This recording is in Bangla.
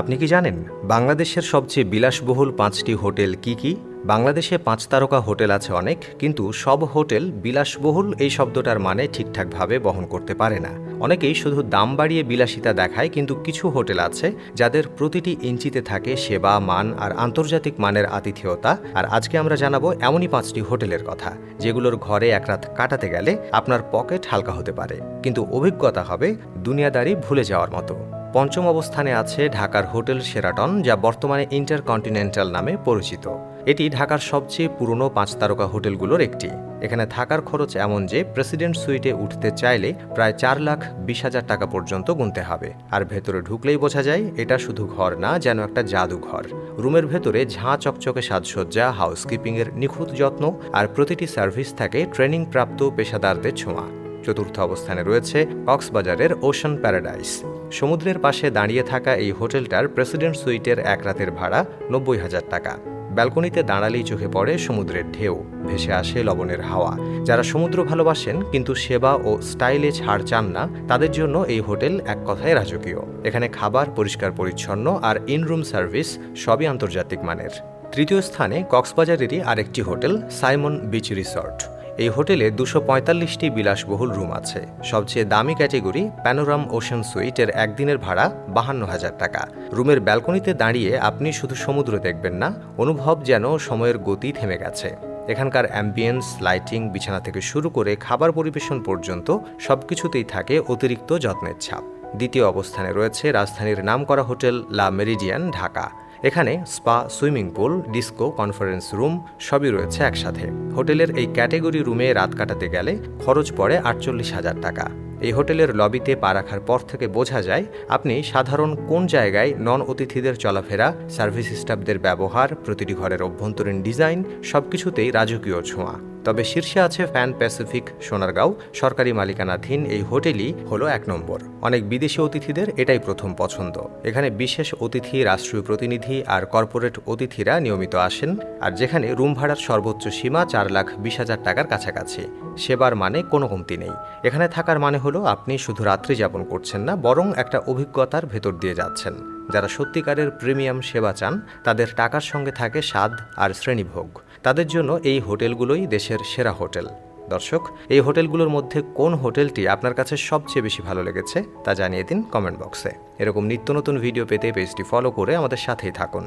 আপনি কি জানেন বাংলাদেশের সবচেয়ে বিলাসবহুল পাঁচটি হোটেল কি কি? বাংলাদেশে পাঁচ তারকা হোটেল আছে অনেক, কিন্তু সব হোটেল বিলাসবহুল এই শব্দটার মানে ঠিকঠাকভাবে বহন করতে পারে না। অনেকেই শুধু দাম বাড়িয়ে বিলাসিতা দেখায়, কিন্তু কিছু হোটেল আছে যাদের প্রতিটি ইঞ্চিতে থাকে সেবা, মান আর আন্তর্জাতিক মানের আতিথেয়তা, আর আজকে আমরা জানাব এমনই পাঁচটি হোটেলের কথা, যেগুলোর ঘরে এক রাত কাটাতে গেলে আপনার পকেট হালকা হতে পারে। কিন্তু অভিজ্ঞতা হবে দুনিয়াদারি ভুলে যাওয়ার মতো। পঞ্চম অবস্থানে আছে ঢাকার হোটেল সেরাটন যা বর্তমানে ইন্টারকন্টিনেন্টাল নামে পরিচিত। এটি ঢাকার সবচেয়ে পুরনো পাঁচ তারকা হোটেলগুলোর একটি। এখানে থাকার খরচ এমন যে প্রেসিডেন্ট সুইটে উঠতে চাইলে প্রায় চার লাখ বিশ হাজার টাকা পর্যন্ত গুনতে হবে। আর ভেতরে ঢুকলেই বোঝা যায়, এটা শুধু ঘর না, যেন একটা জাদুঘর। রুমের ভেতরে ঝাঁ চকচকে সাজসজ্জা হাউসকিপিংয়ের নিখুঁত যত্ন, আর প্রতিটি সার্ভিস থাকে ট্রেনিং প্রাপ্ত পেশাদারদের ছোঁয়া। চতুর্থ অবস্থানে রয়েছে কক্সবাজারের ওশান প্যারাডাইস। সমুদ্রের পাশে দাঁড়িয়ে থাকা এই হোটেলটার প্রেসিডেন্ট সুইটের এক রাতের ভাড়া নব্বই হাজার টাকা। ব্যালকনিতে দাঁড়ালেই চোখে পড়ে সমুদ্রের ঢেউ, ভেসে আসে লবণের হাওয়া। যারা সমুদ্র ভালোবাসেন কিন্তু সেবা ও স্টাইলে ছাড় চান না, তাদের জন্য এই হোটেল এক কথায় রাজকীয়। এখানে খাবার পরিষ্কার পরিচ্ছন্ন আর ইনরুম সার্ভিস সবই আন্তর্জাতিক মানের। তৃতীয় স্থানে কক্সবাজারেরই আরেকটি হোটেল, সাইমন বিচ রিসর্ট। এই হোটেলে দুশো পঁয়তাল্লিশটি বিলাসবহুল রুম আছে। সবচেয়ে দামি ক্যাটেগরি প্যানোরাম ওশান সুইটের একদিনের ভাড়া বাহান্ন হাজার টাকা। রুমের ব্যালকনিতে দাঁড়িয়ে আপনি শুধু সমুদ্র দেখবেন না, অনুভব যেন সময়ের গতি থেমে গেছে। এখানকার অ্যাম্বিয়েন্স, লাইটিং, বিছানা থেকে শুরু করে খাবার পরিবেশন পর্যন্ত সবকিছুতেই থাকে অতিরিক্ত যত্নের ছাপ। দ্বিতীয় অবস্থানে রয়েছে রাজধানীর নামকরা হোটেল, লা মেরিডিয়ান, ঢাকা। এখানে spa, swimming pool, disco, conference room সবই রয়েছে একসাথে। হোটেলের এই ক্যাটেগরি রুমে রাত কাটাতে গেলে খরচ পড়ে আটচল্লিশ হাজার টাকা। এই হোটেলের লবিতে পা রাখার পর থেকে বোঝা যায়, আপনি সাধারণ কোন জায়গায় নন অতিথিদের চলাফেরা, সার্ভিস স্টাফদের ব্যবহার, প্রতিটি ঘরের অভ্যন্তরীণ ডিজাইন সবকিছুতেই রাজকীয় ছোঁয়া। তবে শীর্ষে আছে ফ্যান প্যাসিফিক সোনারগাঁও, সরকারি মালিকানাধীন এই হোটেলই হলো এক নম্বর। অনেক বিদেশি অতিথিদের এটাই প্রথম পছন্দ। এখানে বিশেষ অতিথি, রাষ্ট্রীয় প্রতিনিধি আর কর্পোরেট অতিথিরা নিয়মিত আসেন, আর যেখানে রুম ভাড়ার সর্বোচ্চ সীমা চার লাখ বিশ হাজার টাকার কাছাকাছি। সেবার মানে কোনো কমতি নেই। এখানে থাকার মানে হলো আপনি শুধু রাত্রি যাপন করছেন না, বরং একটা অভিজ্ঞতার ভেতর দিয়ে যাচ্ছেন। যারা সত্যিকারের প্রিমিয়াম সেবা চান, তাদের টাকার সঙ্গে থাকে স্বাদ আর শ্রেণীভোগ। তাদের জন্য এই হোটেলগুলোই দেশের সেরা হোটেল। দর্শক, এই হোটেলগুলোর মধ্যে কোন হোটেলটি আপনার কাছে সবচেয়ে বেশি ভালো লেগেছে তা জানিয়ে দিন কমেন্ট বক্সে। এরকম নিত্য নতুন ভিডিও পেতে পেজটি ফলো করে আমাদের সাথেই থাকুন।